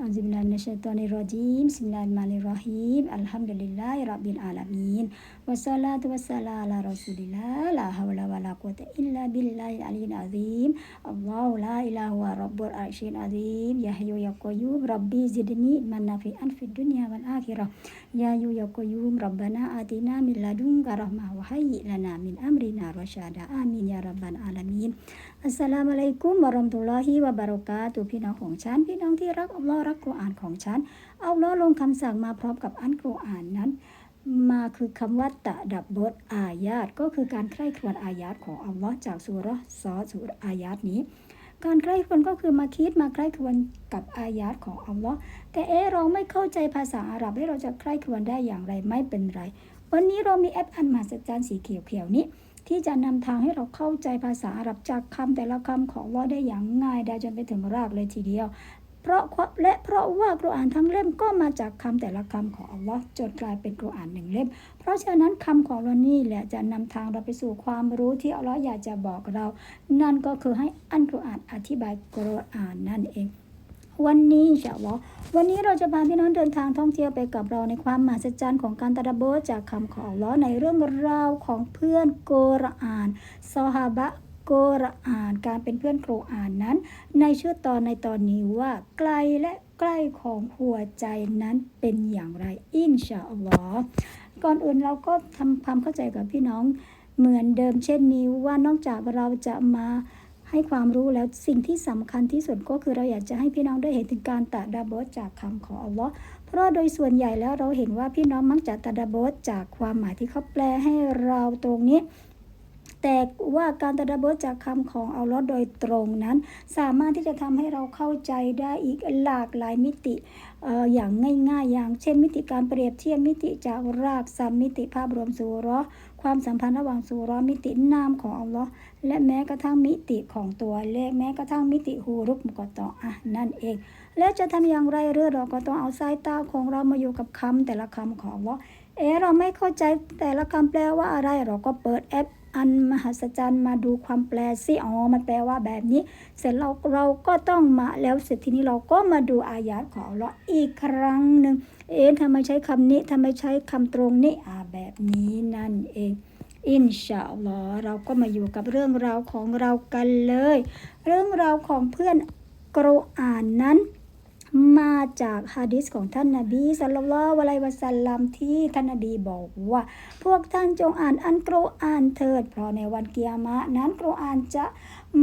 أعوذ من الشيطان الرجيم بسم الله الرحمن الرحيم الحمد لله رب العالمين والصلاة والسلام على رسول الله لا حول ولا قوة إلا بالله العلي العظيم الله لا إله هو رب العرش العظيم يا يا قيوم ربي زدني من نافعا في الدنيا والآخرة يا حي يا قيوم ربنا آتنا من لدنك رحمة وهيئ لنا من أمرنا رشدا آمين يا رب العالمين อัสสลามุอะลัยกุมวะเราะมตุลลอฮิวะบะเราะกาตุพี่น้องของฉัน พี่น้องที่รักอัลลอฮ์รักกุรอานของฉันเอาล้อฮ์ลงคำสั่งมาพร้อมกับอันกุรอานนั้น มาคือคำว่าตะดับบทอายาตก็คือการใคร่ครวญอายาตของอัลลอฮ์จากสุรซอสุรอายาตนี้ การใคร่ครวญก็คือมาคิดมาใคร่ครวญกับอายาตของอัลลอฮ์แต่เอะเราไม่เข้าใจภาษาอาหรับให้เราจะใคร่ครวญได้อย่างไรไม่เป็นไร วันนี้เรามีแอปอันมหัศจรรย์สีเขียวๆนี้ ที่จะนำทางให้เราเข้าใจภาษาอาหรับจากคำแต่ละคำของอัลลอฮ์ได้อย่างง่ายได้จนไปถึงรากเลยทีเดียว เพราะและเพราะว่ากุรอานทั้งเล่มก็มาจากคำแต่ละคำของอัลลอฮ์จนกลายเป็นกุรอานหนึ่งเล่ม เพราะฉะนั้นคำของเรานี่แหละจะนำทางเราไปสู่ความรู้ที่อัลลอฮ์อยากจะบอกเรา นั่นก็คือให้อันกุรอานอธิบายกุรอานนั่นเอง วันนี้อินชาอัลลอวันนี้เราจะพาพี่น้องเดินทางท่องเที่ยวไปกับเราในความมหัศจรรย์ของการตะดบจากคำของลลอในเรื่องราวของเพื่อนโกรอานซอฮาบะโกรอานการเป็นเพื่อนโกรอานนั้น ในชื่อตอนในตอนนี้ว่าไกลและใกล้ของหัวใจนั้นเป็นอย่างไรอินชาอัลลอฮ์ก่อนอื่นเราก็ทำความเข้าใจกับพี่น้องเหมือนเดิมเช่นนี้ว่านอกจากเราจะมา ให้ความรู้แล้วสิ่งที่สำคัญที่สุดก็คือเราอยากจะให้พี่น้องได้เห็นถึงการตะดดาบทจากคำของอัลลอฮ์เพราะโดยส่วนใหญ่แล้วเราเห็นว่าพี่น้องมักจะตะดดาบทจากความหมายที่เขาแปลให้เราตรงนี้แต่ว่าการตะดาบทจากคำของอัลลอฮ์โดยตรงนั้น สามารถที่จะทำให้เราเข้าใจได้อีกหลากหลายมิติอย่างง่าย ๆ อย่างเช่น มิติการเปรียบเทียบมิติจากรากซัมมิติภาพรวมสุรอความสัมพันธ์ระหว่างสุรอมิตินามของอัลลอฮ์ และแม้กระทั่งมิติของตัวเลขแม้กระทั่งมิติฮูรุกมกตออะนั่นเอง แล้วจะทำอย่างไรเรื่องเราก็ต้องเอาสายตาของเรามาอยู่กับคำแต่ละคำของอัลลอเออเราไม่เข้าใจแต่ละคำแปลว่าอะไรเราก็เปิดแอปอันมหัศจรรย์มาดูความแปลซิอ๋อมันแปลว่าแบบนี้ เสร็จเราเราก็ต้องมาแล้วเสร็จทีนี้เราก็มาดูอายาตของเราอีกครั้งหนึ่งเอ๊ะทำไมใช้คำนี้ทำไมใช้คำตรงนี้อ่าแบบนี้นั่นเอง อินชาอัลลอฮ์เราก็มาอยู่กับเรื่องราวของเรากันเลย เรื่องราวของเพื่อนกรอานนั้น มาจากฮะดิษของท่านนาบีสัลลัลลอฮุอะลัยวะสัลลัมที่ท่านนาบีบอกว่า พวกท่านจงอ่านอันกรอานเถิด เพราะในวันเกียรมะนั้นกรอานจะ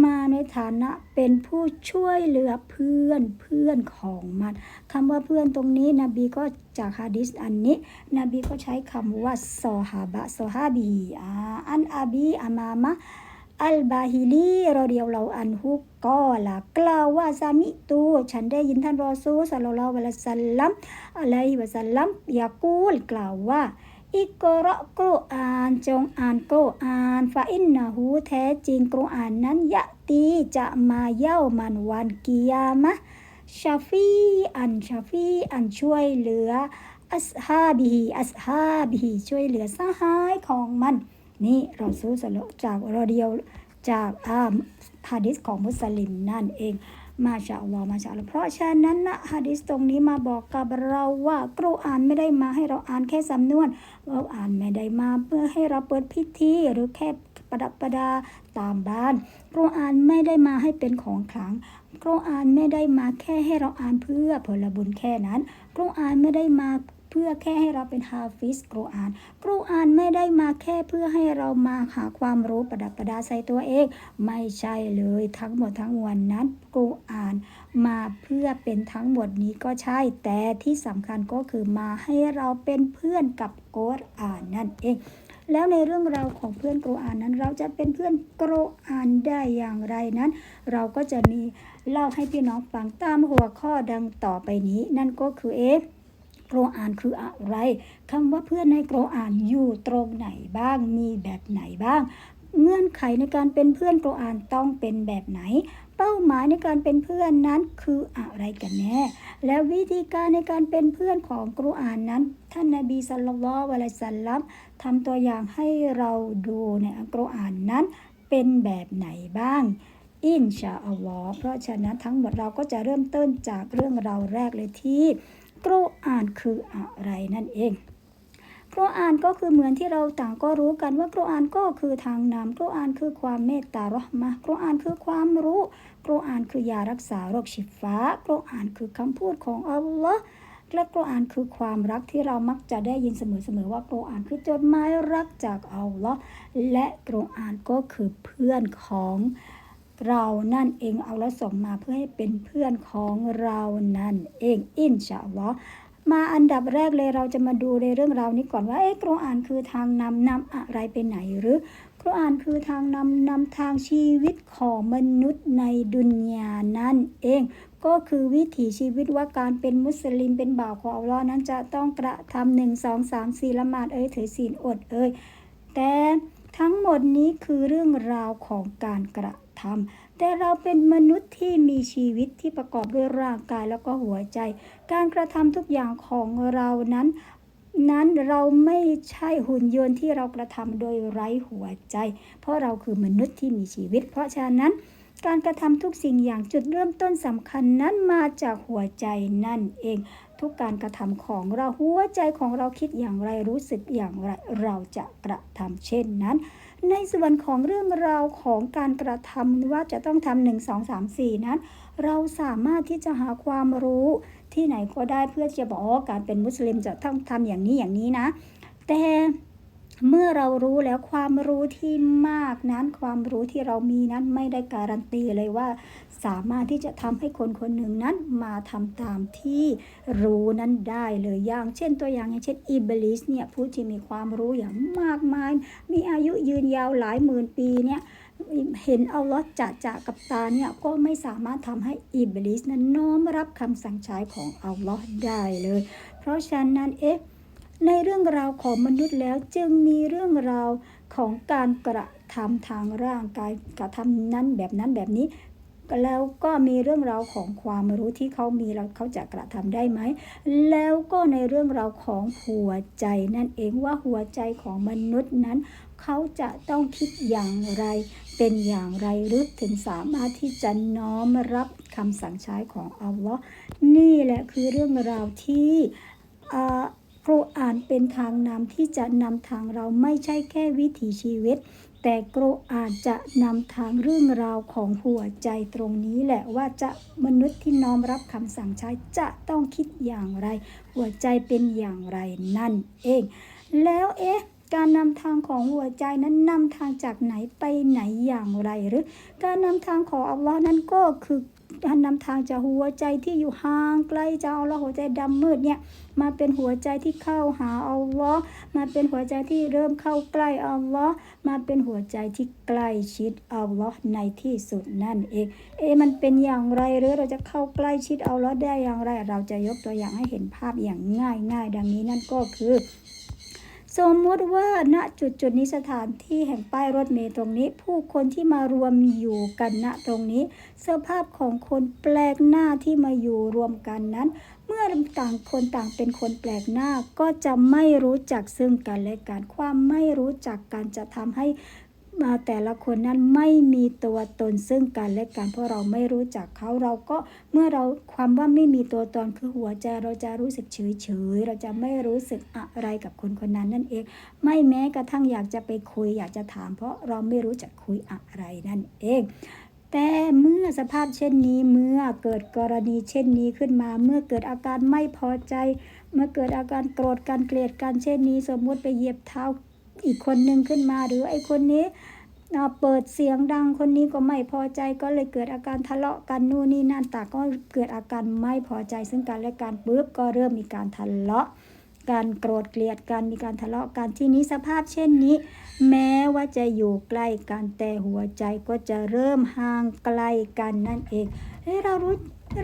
มาในฐานะเป็นผู้ช่วยเหลือเพื่อนเพื่อนของมันคำว่าเพื่อนตรงนี้นบีก็จากฮะดิษอันนี้ นบีก็ใช้คำว่าซอฮาบะซอฮาบีอันอาบีอามามะอัลบาฮิลีรอเดียวเราอันฮุกก็ละกล่าวว่าซามิตู ฉันได้ยินท่านรอซูสัลลัลลอฮุอะลัสัลลัมอะลัยฮิวะสัลลัมยากูลกล่าวว่า อิกรอกรอานจงอ่านกรอานฟาอินนาหูแท้จริงกรอานนั้นยะตีจะมาเย้ามันวันกิยามะชาฟีอันชาฟีอันช่วยเหลืออัสฮาบีอัสฮาบีช่วยเหลือสหายของมัน นี่เราซื้อสลจากรอเดียวจากอาฮะดิษของมุสลิมนั่นเอง มาชาอัลลอฮ์มาชาอัลลอฮ์เพราะฉะนั้นนะฮะดิษตรงนี้มาบอกกับเราว่ากรุอ่านไม่ได้มาให้เราอ่านแค่สำนวน เราอ่านไม่ได้มาเพื่อให้เราเปิดพิธีหรือแค่ประดับประดาตามบ้านกรุอ่านไม่ได้มาให้เป็นของขลังกรุอ่านไม่ได้มาแค่ให้เราอ่านเพื่อผลบุญแค่นั้นกรุอ่านไม่ได้มา เพื่อแค่ให้เราเป็นฮาฟิสกรูอานกรูอานไม่ได้มาแค่เพื่อให้เรามาหาความรู้ประดับประดาใส่ตัวเอง ไม่ใช่เลยทั้งหมดทั้งมวลนั้นกรูอาน มาเพื่อเป็นทั้งหมดนี้ก็ใช่ แต่ที่สำคัญก็คือมาให้เราเป็นเพื่อนกับกรอานนั่นเองแล้วในเรื่องราวของเพื่อนกรอานนั้น เราจะเป็นเพื่อนกรอานได้อย่างไรนั้น เราก็จะมีเล่าให้พี่น้องฟังตามหัวข้อดังต่อไปนี้ นั่นก็คือเอฟ โกรอ่านคืออะไรคำว่าเพื่อนในโกรอ่านอยู่ตรงไหนบ้างมีแบบไหนบ้าง เงื่อนไขในการเป็นเพื่อนโกรอ่านต้องเป็นแบบไหน เป้าหมายในการเป็นเพื่อนนั้นคืออะไรกันแน่ แล้ววิธีการในการเป็นเพื่อนของกรอานนั้น ท่านนาบีสัลลัลลอฮุอะลัยฮิสัลลัมทำตัวอย่างให้เราดูในอัลกุรอานนั้นเป็นแบบไหนบ้างอินชาอัลลอฮ์เพราะฉะนั้นทั้งหมดเราก็จะเริ่มต้นจากเรื่องเราแรกเลยที่ กรอ่านคืออะไรนั่นเองกรอ่านก็คือเหมือนที่เราต่างก็รู้กันว่ากรอ่านก็คือทางนำกรอ่านคือความเมตตารหมะกุรอ่านคือความรู้กรอ่านคือยารักษาโรคชิฟ้ากรอ่านคือคำพูดของอัลลอฮ์และกรอานคือความรักที่เรามักจะได้ยินเสมอๆว่ากรอานคือจดหมายรักจากอัลลอฮ์และกรอานก็คือเพื่อนของ เรานั่นเองเอาแล้วส่งมาเพื่อให้เป็นเพื่อนของเรานั่นเองอินชาอัลลอฮ์มาอันดับแรกเลยเราจะมาดูในเรื่องราวนี้ก่อนว่าเอ๊ะกุรอานคือทางนำนำอะไรไปไหนหรือกุรอานคือทางนำนำทางชีวิตของมนุษย์ในดุนยานั่นเอง ก็คือวิถีชีวิตว่าการเป็นมุสลิมเป็นบ่าวของอัลลอฮ์นั้นจะต้องกระทำหนึ่งสองสามสี่ละหมาดเอ้ยถือศีลอดเอ้ยแต่ทั้งหมดนี้คือเรื่องราวของการกระ ทำแต่เราเป็นมนุษย์ที่มีชีวิตที่ประกอบด้วยร่างกายแล้วก็หัวใจ การกระทำทุกอย่างของเรานั้นนั้นเราไม่ใช่หุ่นยนต์ที่เรากระทำโดยไร้หัวใจ เพราะเราคือมนุษย์ที่มีชีวิต เพราะฉะนั้น การกระทำทุกสิ่งอย่างจุดเริ่มต้นสำคัญนั้นมาจากหัวใจนั่นเอง ทุกการกระทำของเราหัวใจของเราคิดอย่างไรรู้สึกอย่างไรเราจะกระทำเช่นนั้น ในส่วนของเรื่องราวของการกระทำว่าจะต้องทำหนึ่งสองสามสี่นั้น เราสามารถที่จะหาความรู้ที่ไหนก็ได้เพื่อจะบอกว่าการเป็นมุสลิมจะต้องทำอย่างนี้อย่างนี้นะ แต่ เมื่อเรารู้แล้วความรู้ที่มากนั้น ความรู้ที่เรามีนั้นไม่ได้การันตีเลยว่า สามารถที่จะทำให้คนคนหนึ่งนั้นมาทำตามที่รู้นั้นได้เลยอย่าง เช่นตัวอย่างอย่างเช่นอิบลิสเนี่ยผู้ที่มีความรู้อย่างมากมาย มีอายุยืนยาวหลายหมื่นปีเนี่ยเห็นเอาลอจะจะกับตาเนี่ยก็ไม่สามารถทำให้อิบลิสนั้นน้อมรับคำสั่งใช้ของอัลลอฮ์ได้เลย เพราะฉะนั้นเอ๊ะ ในเรื่องราวของมนุษย์แล้วจึงมีเรื่องราวของการกระทำทางร่างกายกระทำนั้นแบบนั้นแบบนี้ แล้วก็มีเรื่องราวของความรู้ที่เขามีเราเขาจะกระทำได้ไหม แล้วก็ในเรื่องราวของหัวใจนั่นเองว่าหัวใจของมนุษย์นั้น เขาจะต้องคิดอย่างไร เป็นอย่างไรหรือถึงสามารถที่จะน้อมรับคำสั่งใช้ของอัลลอฮ์นี่แหละคือเรื่องราวที่ กุรอานเป็นทางนำที่จะนำทางเราไม่ใช่แค่วิถีชีวิต แต่กุรอานจะนำทางเรื่องราวของหัวใจตรงนี้แหละว่าจะมนุษย์ที่น้อมรับคำสั่งใช้จะต้องคิดอย่างไร หัวใจเป็นอย่างไรนั่นเอง แล้วเอ๊ะการนำทางของหัวใจนั้นนำทางจากไหนไปไหนอย่างไรหรือ การนำทางของอัลลอฮ์นั้นก็คือ การนำทางจากหัวใจที่อยู่ห่างไกลจากอัลลอฮ์หัวใจดำมืดเนี่ยมาเป็นหัวใจที่เข้าหาอัลลอฮ์มาเป็นหัวใจที่เริ่มเข้าใกล้อัลลอฮ์มาเป็นหัวใจที่ใกล้ชิดอัลลอฮ์ในที่สุดนั่นเองเอ๊มันเป็นอย่างไรหรือเราจะเข้าใกล้ชิดอัลลอฮ์ได้อย่างไร เราจะยกตัวอย่างให้เห็นภาพอย่างง่ายง่ายดังนี้นั่นก็คือ สมมติว่าณจุดจุดนี้สถานที่แห่งป้ายรถเมล์ตรงนี้ ผู้คนที่มารวมอยู่กันณตรงนี้ สภาพของคนแปลกหน้าที่มาอยู่รวมกันนั้น เมื่อต่างคนต่างเป็นคนแปลกหน้าก็จะไม่รู้จักซึ่งกันและกันความไม่รู้จักกันจะทำให้ มาแต่ละคนนั้นไม่มีตัวตนซึ่งกันและกันเพราะเราไม่รู้จักเขาเราก็เมื่อเราความว่าไม่มีตัวตนคือหัวใจเราจะรู้สึกเฉยเฉยเราจะไม่รู้สึกอะไรกับคนคนนั้นนั่นเอง ไม่แม้กระทั่งอยากจะไปคุยอยากจะถาม เพราะเราไม่รู้จักคุยอะไรนั่นเองแต่เมื่อสภาพเช่นนี้เมื่อเกิดกรณีเช่นนี้ขึ้นมา เมื่อเกิดอาการไม่พอใจ เมื่อเกิดอาการโกรธกันเกลียดกันเช่นนี้ สมมุติไปเหยียบเท้า อีกคนหนึ่งขึ้นมาหรือไอ้คนนี้เปิดเสียงดังคนนี้ก็ไม่พอใจก็เลยเกิดอาการทะเลาะกันนู่นนี่นั่นต่างก็เกิดอาการไม่พอใจ ซึ่งกันและกันปุ๊บก็เริ่มมีการทะเลาะการโกรธเกลียดกันมีการทะเลาะกันที่นี้สภาพเช่นนี้ แม้ว่าจะอยู่ใกล้กันแต่หัวใจก็จะเริ่มห่างไกลกันนั่นเองเฮ้เรารู้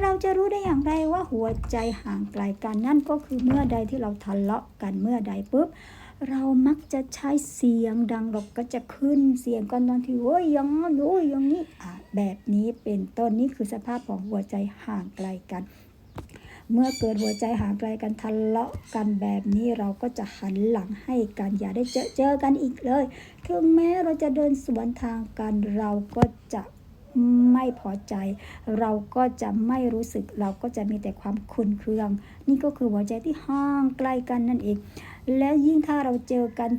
เราจะรู้ได้อย่างไรว่าหัวใจห่างไกลกันนั่นก็คือเมื่อใดที่เราทะเลาะกันเมื่อใดปุ๊บ เรามักจะใช้เสียงดังเราก็จะขึ้นเสียงกันตอนที่โอ้ยยังโอ้ยยังนี้อะแบบนี้เป็นต้นนี่คือสภาพของหัวใจห่างไกลกัน เมื่อเกิดหัวใจห่างไกลกันทะเลาะกันแบบนี้เราก็จะหันหลังให้กันอย่าได้เจอเจอกันอีกเลย ถึงแม้เราจะเดินสวนทางกันเราก็จะ ไม่พอใจ เราก็จะไม่รู้สึกเราก็จะมีแต่ความคุนเคือง นี่ก็คือหัวใจที่ห่างไกลกันนั่นเอง แล้วยิ่งถ้าเราเจอกัน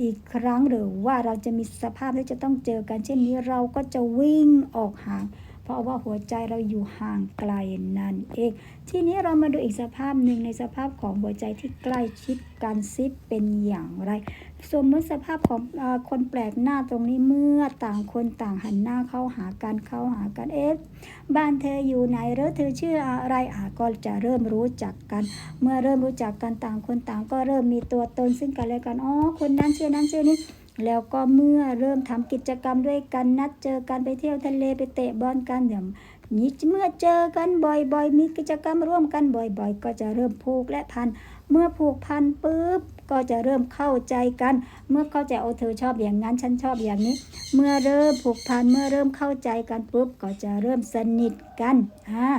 อีกครั้งหรือว่าเราจะมีสภาพที่จะต้องเจอกันเช่นนี้เราก็จะวิ่งออกห่าง เพราะว่าหัวใจเราอยู่ห่างไกลนั่นเอง ทีนี้เรามาดูอีกสภาพหนึ่งในสภาพของหัวใจที่ใกล้ชิดกันซิเป็นอย่างไร สมมติสภาพของออคนแปลกหน้าตรงนี้เมื่อต่างคนต่างหันหน้าเข้าหากันเข้าหากันเอ๊ะบ้านเธออยู่ไหนหรือเธอชื่ออะไรอะก็จะเริ่มรู้จักกัน เมื่อเริ่มรู้จักกันต่างคนต่างก็เริ่มมีตัวตนซึ่งกันและกันอ๋อคนนั้นชื่อนั้นชื่อนี้ แล้วก็เมื่อเริ่มทำกิจกรรมด้วยกันนัดเจอกันไปเที่ยวทะเลไปเตะบอลกันอย่างนี้เมื่อเจอกันบ่อยๆ มีกิจกรรมร่วมกันบ่อย ๆ ก็จะเริ่มผูกและพัน เมื่อผูกพันปุ๊บก็จะเริ่มเข้าใจกัน เมื่อเข้าใจโอเธอชอบอย่างนั้นฉันชอบอย่างนี้ เมื่อเริ่มผูกพันเมื่อเริ่มเข้าใจกันปุ๊บก็จะเริ่มสนิทกันอ่า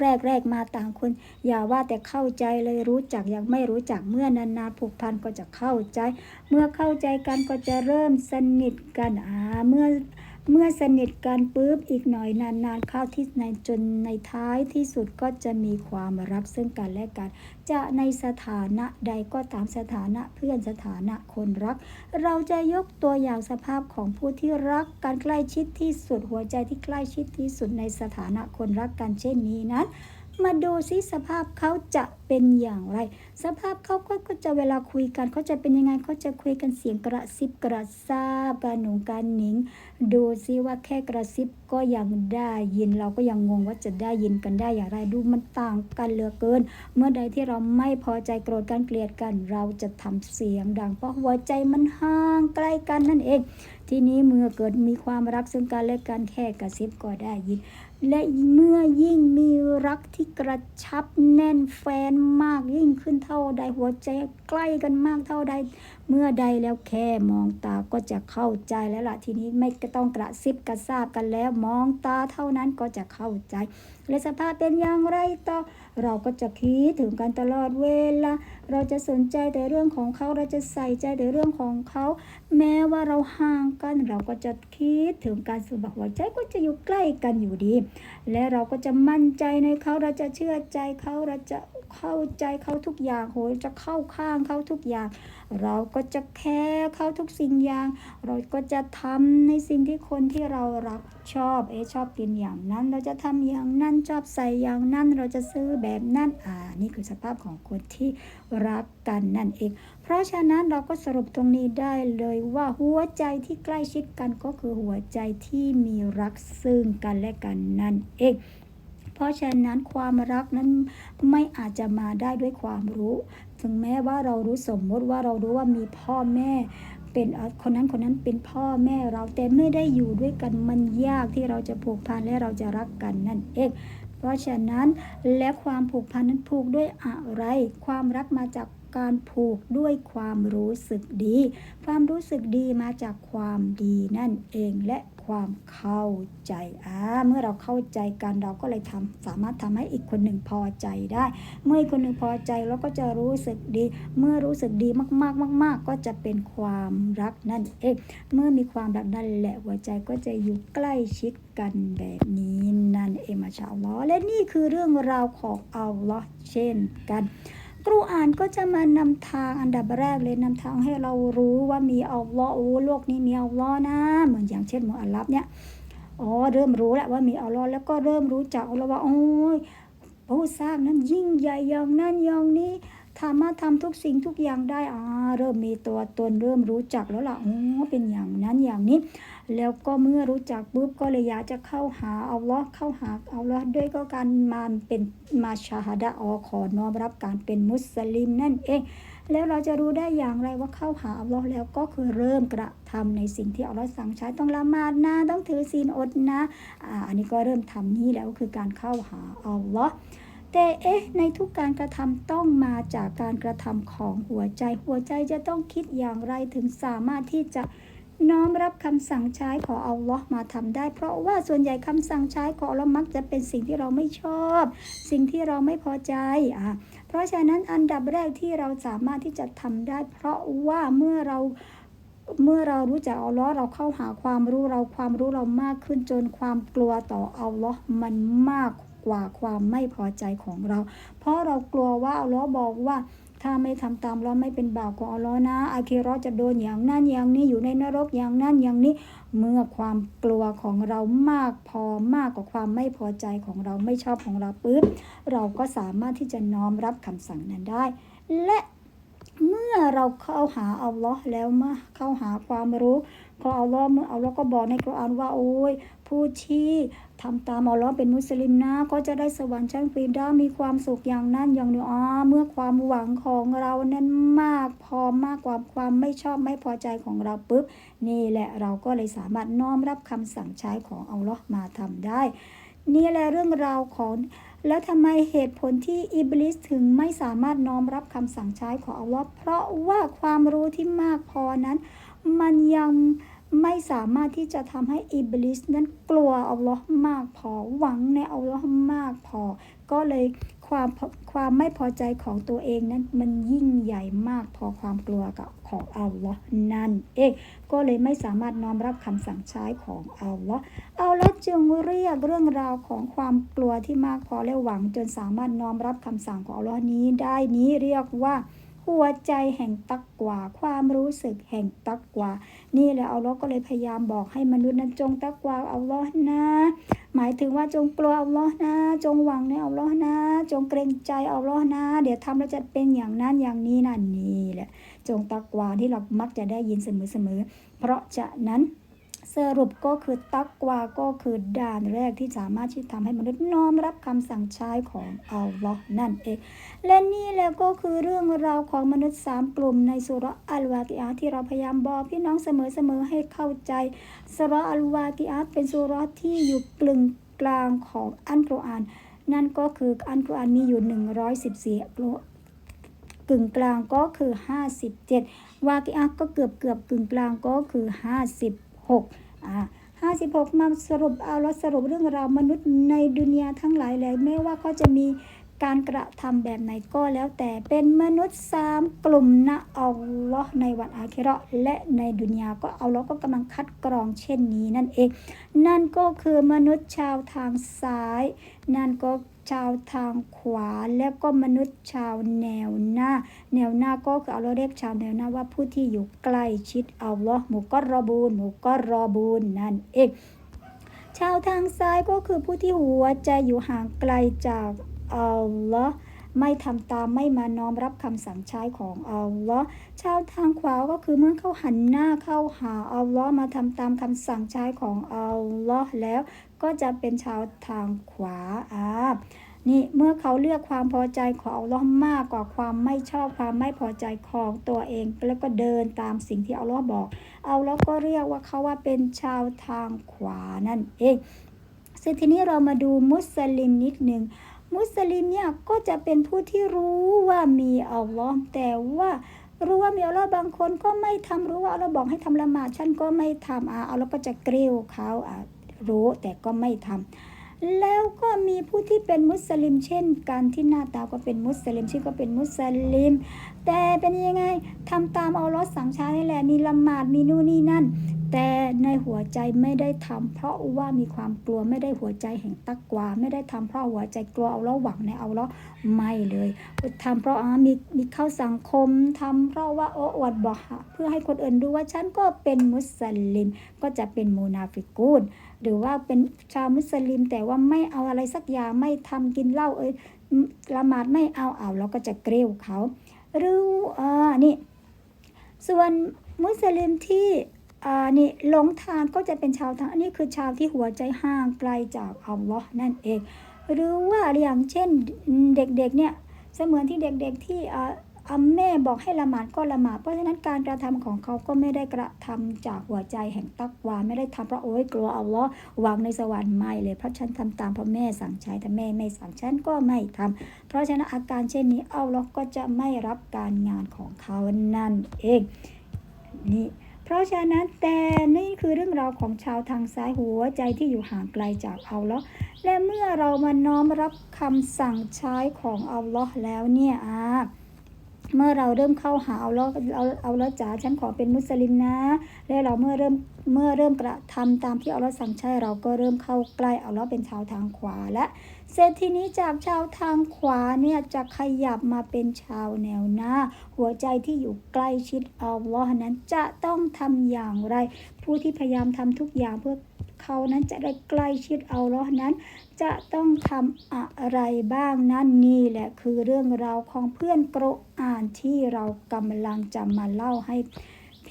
แรกแรกมาต่างคน อย่าว่าแต่เข้าใจเลยรู้จักยังไม่รู้จักเมื่อนานๆผูกพันก็จะเข้าใจ เมื่อเข้าใจกันก็จะเริ่มสนิทกันอ่าเมื่อ เมื่อสนิทกันปุ๊บอีกหน่อยนานๆเข้าที่ในจนในท้ายที่สุดก็จะมีความรักซึ่งกันและกัน จะในสถานะใดก็ตามสถานะเพื่อนสถานะคนรัก เราจะยกตัวอย่างสภาพของผู้ที่รักกันใกล้ชิดที่สุดหัวใจที่ใกล้ชิดที่สุดในสถานะคนรักกันเช่นนี้นั้น มาดูซิสภาพเขาจะเป็นอย่างไร สภาพเขาก็ก็จะเวลาคุยกันเขาจะเป็นยังไงเขาจะคุยกันเสียงกระซิบกระซาบการหนุงการหนิง ดูซิว่าแค่กระซิบก็ยังได้ยินเราก็ยังงงว่าจะได้ยินกันได้อย่างไรดูมันต่างกันเหลือเกิน เมื่อใดที่เราไม่พอใจโกรธกันเกลียดกัน เราจะทำเสียงดัง เพราะหัวใจมันห่างใกล้กันนั่นเอง ทีนี้เมื่อเกิดมีความรักซึ่งกันและกันแค่กระซิบก็ได้ยิน และเมื่อยิ่งมีรักที่กระชับแน่นแฟนมากยิ่งขึ้นเท่าใดหัวใจใกล้กันมากเท่าใด เมื่อใดแล้วแค่มองตาก็จะเข้าใจแล้วล่ะทีนี้ไม่ต้องกระซิบกระซาบกันแล้วมองตาเท่านั้นก็จะเข้าใจ และสภาพเป็นอย่างไรต่อ เราก็จะคิดถึงกันตลอดเวลา เราจะสนใจแต่เรื่องของเขา เราจะใส่ใจแต่เรื่องของเขา แม้ว่าเราห่างกัน เราก็จะคิดถึงการสุบหัวใจก็จะอยู่ใกล้กันอยู่ดี และเราก็จะมั่นใจในเขา เราจะเชื่อใจเขา เราจะ เข้าใจเขาทุกอย่างโหยจะเข้าข้างเขาทุกอย่าง เราก็จะแคร์เขาทุกสิ่งอย่าง เราก็จะทำในสิ่งที่คนที่เรารักชอบเอชอบกินอย่างนั้น เราจะทำอย่างนั้นชอบใส่อย่างนั้น เราจะซื้อแบบนั้นอ่านี่คือสภาพของคนที่รักกันนั่นเอง เพราะฉะนั้นเราก็สรุปตรงนี้ได้เลยว่าหัวใจที่ใกล้ชิดกันก็คือหัวใจที่มีรักซึ่งกันและกันนั่นเอง เพราะฉะนั้นความรักนั้นไม่อาจจะมาได้ด้วยความรู้ ถึงแม้ว่าเรารู้สมมติว่าเรารู้ว่ามีพ่อแม่เป็นคนนั้นคนนั้นเป็นพ่อแม่เราแต่ไม่ได้อยู่ด้วยกันมันยากที่เราจะผูกพันและเราจะรักกันนั่นเองเพราะฉะนั้นและความผูกพันนั้นผูกด้วยอะไร ความรักมาจากการผูกด้วยความรู้สึกดี ความรู้สึกดีมาจากความดีนั่นเองและ ความเข้าใจอ่าเมื่อเราเข้าใจกันเราก็เลยทำสามารถทำให้อีกคนหนึ่งพอใจได้ เมื่ออีกคนหนึ่งพอใจเราก็จะรู้สึกดี เมื่อรู้สึกดีมากๆมากๆก็จะเป็นความรักนั่นเองเมื่อมีความรักนั่นแหละหัวใจก็จะอยู่ใกล้ชิดกันแบบนี้นั่นเองมาชาอัลลอฮ์และนี่คือเรื่องราวของอัลลอฮ์เช่นกัน กรูอ่านก็จะมานำทางอันดับแรกเลยนำทางให้เรารู้ว่ามีอัลลอฮ์โอ้โลกนี้มีอัลลอฮ์นะ เหมือนอย่างเช่นมุอัลลับเนี่ยอ๋อเริ่มรู้แล้วว่ามีอัลลอฮ์แล้วก็เริ่มรู้จักอัลลอฮ์ว่าโอ้ยผู้สร้างนั้นยิ่งใหญ่อย่างนั้นอย่างนี้ สามารถทำทุกสิ่งทุกอย่างได้อ่าเริ่มมีตัวตนเริ่มรู้จักแล้วล่ะอ๋อเป็นอย่างนั้นอย่างนี้ แล้วก็เมื่อรู้จักปุ๊บก็เลยอยากจะเข้าหาอัลลอฮ์เข้าหาอัลลอฮ์ด้วยก็การมาเป็นมาชาฮดะออขอน้อมรับการเป็นมุสลิมนั่นเองแล้วเราจะรู้ได้อย่างไรว่าเข้าหาอัลลอฮ์แล้วก็คือเริ่มกระทำในสิ่งที่อัลลอฮ์สั่งใช้ต้องละหมาดนะต้องถือศีลอดนะอ่าอันนี้ก็เริ่มทำนี่แล้วคือการเข้าหาอัลลอฮ์ แต่เอ๊ะในทุกการกระทำต้องมาจากการกระทำของหัวใจ หัวใจจะต้องคิดอย่างไรถึงสามารถที่จะน้อมรับคำสั่งใช้ของอัลลอฮ์มาทำได้ เพราะว่าส่วนใหญ่คำสั่งใช้ของอัลลอฮ์มักจะเป็นสิ่งที่เราไม่ชอบ สิ่งที่เราไม่พอใจอะเพราะฉะนั้นอันดับแรกที่เราสามารถที่จะทำได้ เพราะว่าเมื่อเราเมื่อเรารู้จักอัลลอฮ์เราเข้าหาความรู้เราความรู้เรามากขึ้นจนความกลัวต่ออัลลอฮ์มันมาก กว่าความไม่พอใจของเรา เพราะเรากลัวว่าอัลลอฮ์บอกว่า ถ้าไม่ทำตามเราไม่เป็นบ่าวของอัลลอฮ์นะอาคีราะห์จะโดนอย่างนั้นอย่างนี้อยู่ในนรกอย่างนั้นอย่างนี้เมื่อความกลัวของเรามากพอมากกว่าความไม่พอใจของเราไม่ชอบของเราปุ๊บเราก็สามารถที่จะน้อมรับคำสั่งนั้นได้ และเมื่อเราเข้าหาอัลลอฮ์แล้วมาเข้าหาความรู้ของอัลลอฮ์เมื่ออัลลอฮ์ก็บอกในกุรอานว่าโอ้ย ผู้ที่ทำตามอัลลอฮ์เป็นมุสลิมนะ ก็จะได้สวรรค์ชั้นฟีดามีความสุขอย่างนั้นอย่างนี้อ๋อเมื่อความหวังของเรานั้นมากพอมากกว่าความไม่ชอบไม่พอใจของเราปุ๊บ นี่แหละเราก็เลยสามารถน้อมรับคำสั่งใช้ของอัลลอฮ์มาทำได้ นี่แหละเรื่องราวของแล้วทำไมเหตุผลที่อิบลิสถึงไม่สามารถน้อมรับคำสั่งใช้ของอัลลอฮ์เพราะว่าความรู้ที่มากพอนั้น มันยัง ไม่สามารถที่จะทำให้อิบลิสนั้นกลัวอัลลอฮ์มากพอหวังในอัลลอฮ์มากพอ ก็เลยความความไม่พอใจของตัวเองนั้นมันยิ่งใหญ่มากพอความกลัวกับของอัลลอฮ์นั่นเองก็เลยไม่สามารถน้อมรับคำสั่งใช้ของอัลลอฮ์อัลลอฮ์จึงเรียกเรื่องราวของความกลัวที่มากพอและหวังจนสามารถน้อมรับคำสั่งของอัลลอฮ์นี้ได้นี้เรียกว่า หัวใจแห่งตักกว่า ความรู้สึกแห่งตักกว่า นี่แหละอัลลอฮ์ก็เลยพยายามบอกให้มนุษย์นั้นจงตักกว่าอัลลอฮ์นะ หมายถึงว่าจงกลัวอัลลอฮ์นะ จงหวังในอัลลอฮ์นะ จงเกรงใจอัลลอฮ์นะ เดี๋ยวทำแล้วจะเป็นอย่างนั้นอย่างนี้นั่นนี่แหละ จงตักกวาที่เรามักจะได้ยินเสมอๆเพราะฉะนั้น สรุปก็คือตักกวาก็คือด่านแรกที่สามารถที่ทำให้มนุษย์น้อมรับคำสั่งใช้ของอัลลอฮ์นั่นเอง และนี่แหละก็คือเรื่องราวของมนุษย์สามกลุ่มในสุราะห์อัลวากิอาที่เราพยายามบอกพี่น้องเสมอๆให้เข้าใจสุราะห์อัลวากิอาเป็นสุรที่อยู่กลึงกลางของอันกุรอาน นั่นก็คืออันกุรอานมีอยู่ 114กลกึ่งกลางก็คือ 57 วากิอาก็เกือบเกือบกึ่งกลางก็คือ 56 อ่า56มาสรุปเอาแล้วสรุปเรื่องราวมนุษย์ในดุนยาทั้งหลายแหล่ไม่ว่าเขาจะมีการกระทำแบบไหนก็แล้วแต่เป็นมนุษย์สามกลุ่มนะอัลลอฮ์ในวันอาคิเราะและในดุนยาก็เอาเราก็กำลังคัดกรองเช่นนี้นั่นเอง นั่นก็คือมนุษย์ชาวทางซ้าย นั่นก็ ชาวทางขวา และก็มนุษย์ชาวแนวหน้า แนวหน้าก็คือเอาเราเรียกชาวแนวหน้าว่าผู้ที่อยู่ใกล้ชิดอัลลอฮ์หมูก็รอบูนหมูก็รอบูนนั่นเองชาวทางซ้ายก็คือผู้ที่หัวใจอยู่ห่างไกลจากอัลลอฮ์ ไม่ทำตามไม่มาน้อมรับคำสั่งใช้ของอัลลอฮ์ชาวทางขวาก็คือเมื่อเขาหันหน้าเข้าหาอัลลอฮ์มาทำตามคำสั่งใช้ของอัลลอฮ์แล้ว ก็จะเป็นชาวทางขวาอ่านี่เมื่อเขาเลือกความพอใจของอัลลอฮ์มากกว่าความไม่ชอบความไม่พอใจของตัวเอง แล้วก็เดินตามสิ่งที่อัลลอฮ์บอกอาแล้วก็เรียกว่าเขาว่าเป็นชาวทางขวานั่นเองซึ่งทีนี้เรามาดูมุสลิมนิดหนึ่ง มุสลิมเนี่ยก็จะเป็นผู้ที่รู้ว่ามีอัลลอฮ์แต่ว่ารู้ว่ามีอัลลอฮ์บางคนก็ไม่ทำรู้ว่าอัลลอฮ์บอกให้ทำละหมาดฉันก็ไม่ทำอะอัลลอฮ์ก็จะเกลียวเขาอะรู้แต่ก็ไม่ทำแล้วก็มีผู้ที่เป็นมุสลิมเช่นกันที่หน้าตาก็เป็นมุสลิมชื่อก็เป็นมุสลิม แต่เป็นยังไงทำตามเอัลลอสั่งช้นี่แหละมีละหมาดมีนู่นนี่นั่น แต่ในหัวใจไม่ได้ทำเพราะว่ามีความกลัวไม่ได้หัวใจแห่งตักกวาไม่ได้ทำเพราะหัวใจกลัวเอาล้วหวังในเอาล้วไม่เลยทำเพราะมีมีเข้าสังคมทำเพราะว่าโอ้อวดบอกเพื่อให้คนอื่นดูว่าฉันก็เป็นมุสลิม ก็จะเป็นโมนาฟิกูนหรือว่าเป็นชาวมุสลิม แต่ว่าไม่เอาอะไรสักอย่างไม่ทำกินเหล้าเอ้ยละหมาดไม่เอาเอาเราก็จะเกลียวเขา รืออ่านี่ส่วนมุสลิมที่อ่านี่หลงทางก็จะเป็นชาวทางอันนี้คือชาวที่หัวใจห่างไกลจากอัลลอฮ์นั่นเอง หรือว่าอย่างเช่นเด็กๆเนี่ยเสมือนที่เด็กๆที่ อาแม่บอกให้ละหมาดก็ละหมาดเพราะฉะนั้นการกระทำของเขาก็ไม่ได้กระทำจากหัวใจแห่งตักวาไม่ได้ทำเพราะโอ้ยกลัวอัลลอฮ์หวังในสวรรค์ไม่เลยเพราะฉันทำตามเพราะแม่สั่งใช้แต่แม่ไม่สั่งฉันก็ไม่ทำเพราะฉะนั้นอาการเช่นนี้อัลลอฮ์ก็จะไม่รับการงานของเขานั่นเองนี่เพราะฉะนั้นแต่นี่คือเรื่องราวของชาวทางซ้ายหัวใจที่อยู่ห่างไกลจากอัลลอฮ์และเมื่อเรามาน้อมรับคำสั่งใช้ของอัลลอฮ์แล้วเนี่ยอ่า เมื่อเราเริ่มเข้าหาเอาแล้วเอาเอาแล้วจ๋าฉันขอเป็นมุสลิมนะ และเราเมื่อเริ่มเมื่อเริ่มกระทำตามที่อัลลอฮ์สั่งใช้เราก็เริ่มเข้าใกล้อัลลอฮ์เป็นชาวทางขวาและเสร็จทีนี้จากชาวทางขวาเนี่ยจะขยับมาเป็นชาวแนวหน้า หัวใจที่อยู่ใกล้ชิดอัลลอฮ์นั้นจะต้องทำอย่างไร ผู้ที่พยายามทำทุกอย่างเพื่อ เขานั้นจะได้ใกล้ชิดเอาล้อนั้น จะต้องทำอะไรบ้างนั่นนี่แหละคือเรื่องราวของเพื่อนกรอ่านที่เรากำลังจะมาเล่าให้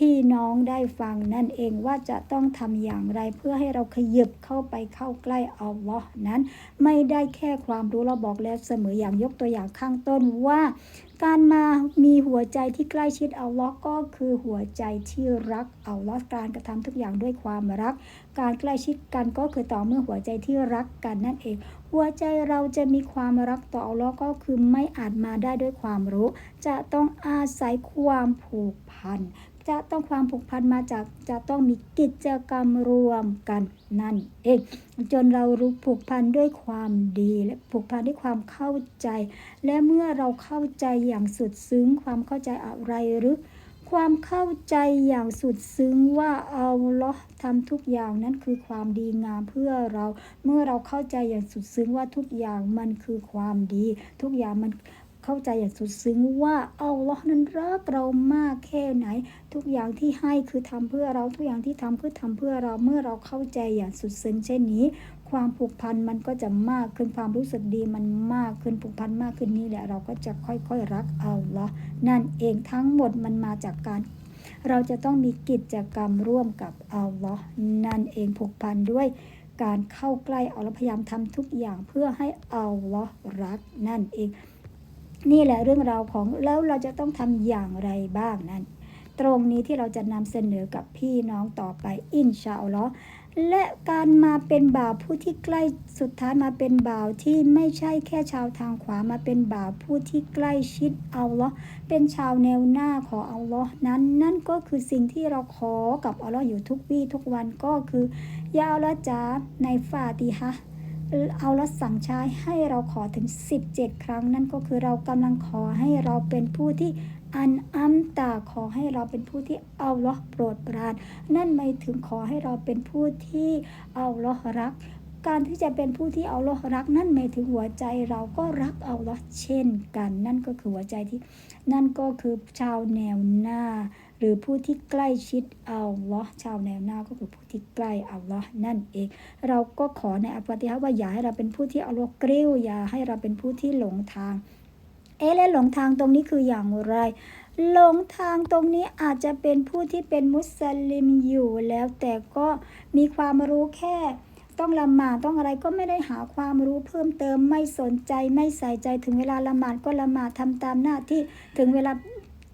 พี่น้องได้ฟังนั่นเองว่าจะต้องทำอย่างไรเพื่อให้เราขยับเข้าไปเข้าใกล้อัลลอฮ์นั้น ไม่ได้แค่ความรู้เราบอกแล้วเสมออย่างยกตัวอย่างข้างต้นว่า การมามีหัวใจที่ใกล้ชิดอัลลอฮ์ก็คือหัวใจที่รักอัลลอฮ์การกระทำทุกอย่างด้วยความรัก การใกล้ชิดกันก็คือต่อเมื่อหัวใจที่รักกันนั่นเอง หัวใจเราจะมีความรักต่ออัลลอฮ์ก็คือไม่อาจมาได้ด้วยความรู้ จะต้องอาศัยความผูกพัน จะต้องความผูกพันมาจากจะต้องมีกิจกรรมรวมกันนั่นเองจนเรารู้ผูกพันด้วยความดีและผูกพันด้วยความเข้าใจ และเมื่อเราเข้าใจอย่างสุดซึ้งความเข้าใจอะไรหรือความเข้าใจอย่างสุดซึ้งว่าเอัลลอทำทุกอย่างนั้นคือความดีงามเพื่อเรา เมื่อเราเข้าใจอย่างสุดซึ้งว่าทุกอย่างมันคือความดี ทุกอย่างมัน เข้าใจอย่างสุดซึ้งว่าอัลลอฮ์นั้นรักเรามากแค่ไหน ทุกอย่างที่ให้คือทำเพื่อเราทุกอย่างที่ทำคือทำเพื่อเราเมื่อเราเข้าใจอย่างสุดซึ้งเช่นนี้ ความผูกพันมันก็จะมากขึ้นความรู้สึกดีมันมากขึ้นผูกพันมากขึ้นนี่แหละเราก็จะค่อยๆรักอัลลอฮ์นั่นเองทั้งหมดมันมาจากการเราจะต้องมีกิจกรรมร่วมกับอัลลอฮ์นั่นเองผูกพันด้วยการเข้าใกล้อัลลอฮ์พยายามทำทุกอย่างเพื่อให้อัลลอฮ์รักนั่นเอง นี่แหละเรื่องราวของแล้วเราจะต้องทำอย่างไรบ้างนั้น ตรงนี้ที่เราจะนำเสนอกับพี่น้องต่อไปอินชาอัลลอฮ์และการมาเป็นบ่าวผู้ที่ใกล้สุดท้ายมาเป็นบ่าวที่ไม่ใช่แค่ชาวทางขวามาเป็นบ่าวผู้ที่ใกล้ชิดอัลลอฮ์เป็นชาวแนวหน้าของอัลลอฮ์นั้น นั่นก็คือสิ่งที่เราขอกับอัลลอฮ์อยู่ทุกวี่ทุกวันก็คือยาอัลลอฮ์จ๋าในฟาติฮะ เอาละสั่งใช้ให้เราขอถึง 17 ครั้ง นั่นก็คือเรากำลังขอให้เราเป็นผู้ที่อันอัมตาขอให้เราเป็นผู้ที่เอาลอโปรดปราน นั่นหมายถึงขอให้เราเป็นผู้ที่เอาลอรัก การที่จะเป็นผู้ที่เอาลอรัก นั่นหมายถึงหัวใจเราก็รักเอาลอเช่นกัน นั่นก็คือหัวใจที่ นั่นก็คือชาวแนวหน้า รือผู้ที่ใกล้ชิดอัลลอฮ์ชาวแนวหน้าก็คือผู้ที่ใกล้อัลลอฮ์นั่นเอง เราก็ขอในอัปติฮะว่าอย่าให้เราเป็นผู้ที่อัลลอฮ์กริ้วอย่าให้เราเป็นผู้ที่หลงทาง เอ๊ะและหลงทางตรงนี้คืออย่างไรหลงทางตรงนี้อาจจะเป็นผู้ที่เป็นมุสลิมอยู่แล้วแต่ก็มีความรู้แค่ต้องละหมาดต้องอะไรก็ไม่ได้หาความรู้เพิ่มเติมไม่สนใจไม่ใส่ใจถึงเวลาละหมาดก็ละหมาดทำตามหน้าที่ถึงเวลา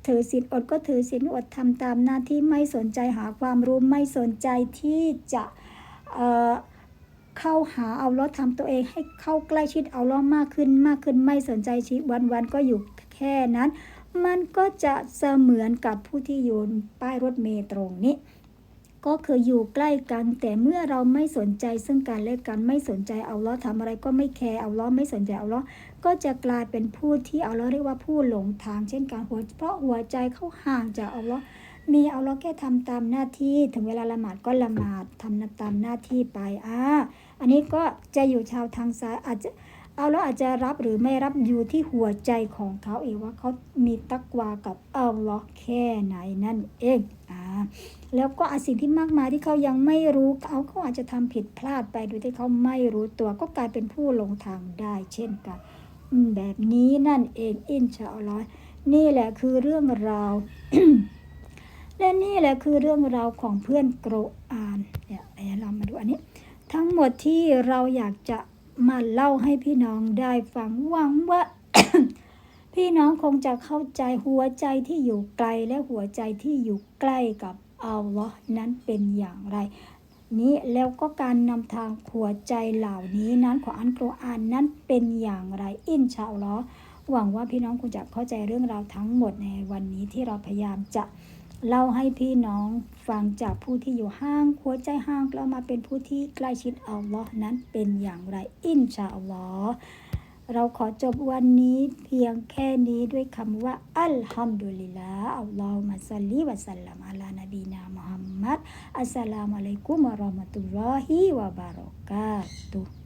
ถือศีลอดก็ถือศีลอดทำตามหน้าที่ไม่สนใจหาความรู้ไม่สนใจที่จะเเข้าหาเอาล้อทำตัวเองให้เข้าใกล้ชิดเอาล้อมากขึ้นมากขึ้นไม่สนใจชีวิตวันๆก็อยู่แค่นั้น มันก็จะเสมือนกับผู้ที่อยู่ป้ายรถเมล์ตรงนี้ ก็คืออยู่ใกล้กัน แต่เมื่อเราไม่สนใจซึ่งกันและกันไม่สนใจเอาล้อทำอะไรก็ไม่แคร์เอาล้อไม่สนใจเอาล้อก็จะกลายเป็นผู้ที่เอาล้อเรียกว่าผู้หลงทาง เช่นกันหัวเพราะหัวใจเขาห่างจากเอาล้อมีเอาล้อแค่ทำตามหน้าที่ ถึงเวลาละหมาดก็ละหมาดทำตามหน้าที่ไปอ่าอันนี้ก็จะอยู่ชาวทางซ้ายอาจจะเอาล้ออาจจะรับหรือไม่รับอยู่ที่หัวใจของเขาเองว่าเขามีตักวากับเอาล้อแค่ไหนนั่นเอง แล้วก็อาสิ่งที่มากมายที่เขายังไม่รู้เขาเขาอาจจะทำผิดพลาดไปโดยที่เขาไม่รู้ตัวก็กลายเป็นผู้ลงทางได้ เช่นกันแบบนี้นั่นเองอินชาอัลลอฮ์นี่แหละคือเรื่องราวและนี่แหละคือเรื่องราวของเพื่อนโกรอานเนี่ยเดี๋ยวเรามาดูอันนี้ ทั้งหมดที่เราอยากจะมาเล่าให้พี่น้องได้ฟังหวังว่า พี่น้องคงจะเข้าใจหัวใจที่อยู่ไกลและหัวใจที่อยู่ใกล้กับอัลลอฮ์นั้นเป็นอย่างไร นี้แล้วก็การนำทางหัวใจเหล่านี้นั้นของอันกุรอานนั้นเป็นอย่างไร อินชาอัลลอฮ์หวังว่าพี่น้องคงจะเข้าใจเรื่องราวทั้งหมดในวันนี้ที่เราพยายามจะเล่าให้พี่น้องฟังจากผู้ที่อยู่ห้างหัวใจห้างแล้วมาเป็นผู้ที่ใกล้ชิดอัลลอฮ์นั้นเป็นอย่างไร อินชาอัลลอฮ์ เราขอจบวันนี้เพียงแค่นี้ด้วยคำว่า อัลฮัมดุลิลลาอัลลอฮุมะซัลลิวะสัลลัมอะลานบีนามุฮัมมัดอัสสลามุอะลัยกุมวะเราะห์มะตุลลอฮิวะบารอกาตุฮ์